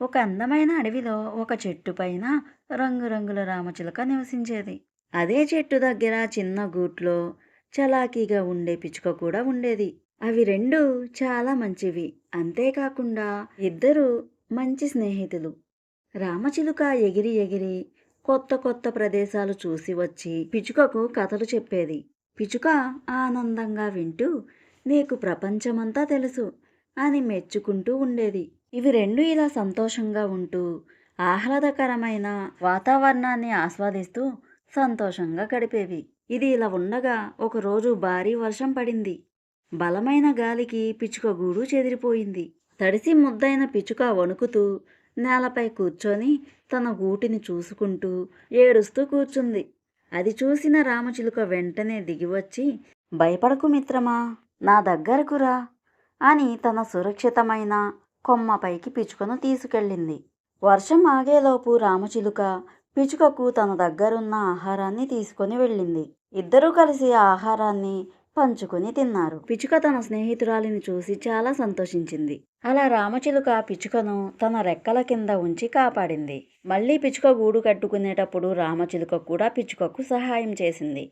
ఒక అందమైన అడవిలో ఒక చెట్టు పైన రంగురంగుల రామచిలుక నివసించేది. అదే చెట్టు దగ్గర చిన్న గూట్లో చలాకీగా ఉండే పిచ్చుక కూడా ఉండేది. అవి రెండు చాలా మంచివి. అంతేకాకుండా ఇద్దరు మంచి స్నేహితులు. రామచిలుక ఎగిరి ఎగిరి కొత్త కొత్త ప్రదేశాలు చూసి వచ్చి పిచ్చుకకు కథలు చెప్పేది. పిచ్చుక ఆనందంగా వింటూ నీకు ప్రపంచమంతా తెలుసు అని మెచ్చుకుంటూ ఉండేది. ఇవి రెండు ఇలా సంతోషంగా ఉంటూ ఆహ్లాదకరమైన వాతావరణాన్ని ఆస్వాదిస్తూ సంతోషంగా గడిపేవి. ఇది ఇలా ఉండగా ఒకరోజు భారీ వర్షం పడింది. బలమైన గాలికి పిచ్చుక గూడు చెదిరిపోయింది. తడిసి ముద్దైన పిచ్చుక వణుకుతూ నేలపై కూర్చొని తన గూటిని చూసుకుంటూ ఏడుస్తూ కూర్చుంది. అది చూసిన రామచిలుక వెంటనే దిగివచ్చి భయపడకు మిత్రమా నా దగ్గరకు రా అని తన సురక్షితమైన కొమ్మపైకి పిచ్చుకను తీసుకెళ్ళింది. వర్షం ఆగేలోపు రామచిలుక పిచ్చుకకు తన దగ్గరున్న ఆహారాన్ని తీసుకొని వెళ్ళింది. ఇద్దరూ కలిసి ఆ ఆహారాన్ని పంచుకొని తిన్నారు. పిచ్చుక తన స్నేహితురాలిని చూసి చాలా సంతోషించింది. అలా రామచిలుక పిచ్చుకను తన రెక్కల కింద ఉంచి కాపాడింది. మళ్ళీ పిచ్చుక గూడు కట్టుకునేటప్పుడు రామచిలుక కూడా పిచ్చుకకు సహాయం చేసింది.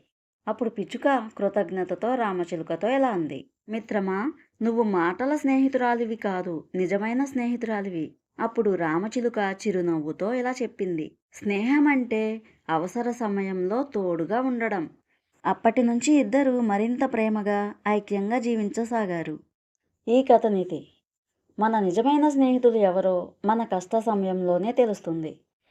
అప్పుడు పిచ్చుక కృతజ్ఞతతో రామచిలుకతో ఇలా అంది? మిత్రమా నువ్వు మాటల స్నేహితురాలివి కాదు నిజమైన స్నేహితురాలివి. అప్పుడు రామచిలుక చిరునవ్వుతో ఇలా చెప్పింది? స్నేహం అంటే అవసర సమయంలో తోడుగా ఉండడం. అప్పటి నుంచి ఇద్దరు మరింత ప్రేమగా ఐక్యంగా జీవించసాగారు. ఈ కథనితి మన నిజమైన స్నేహితులు ఎవరో మన కష్ట సమయంలోనే తెలుస్తుంది.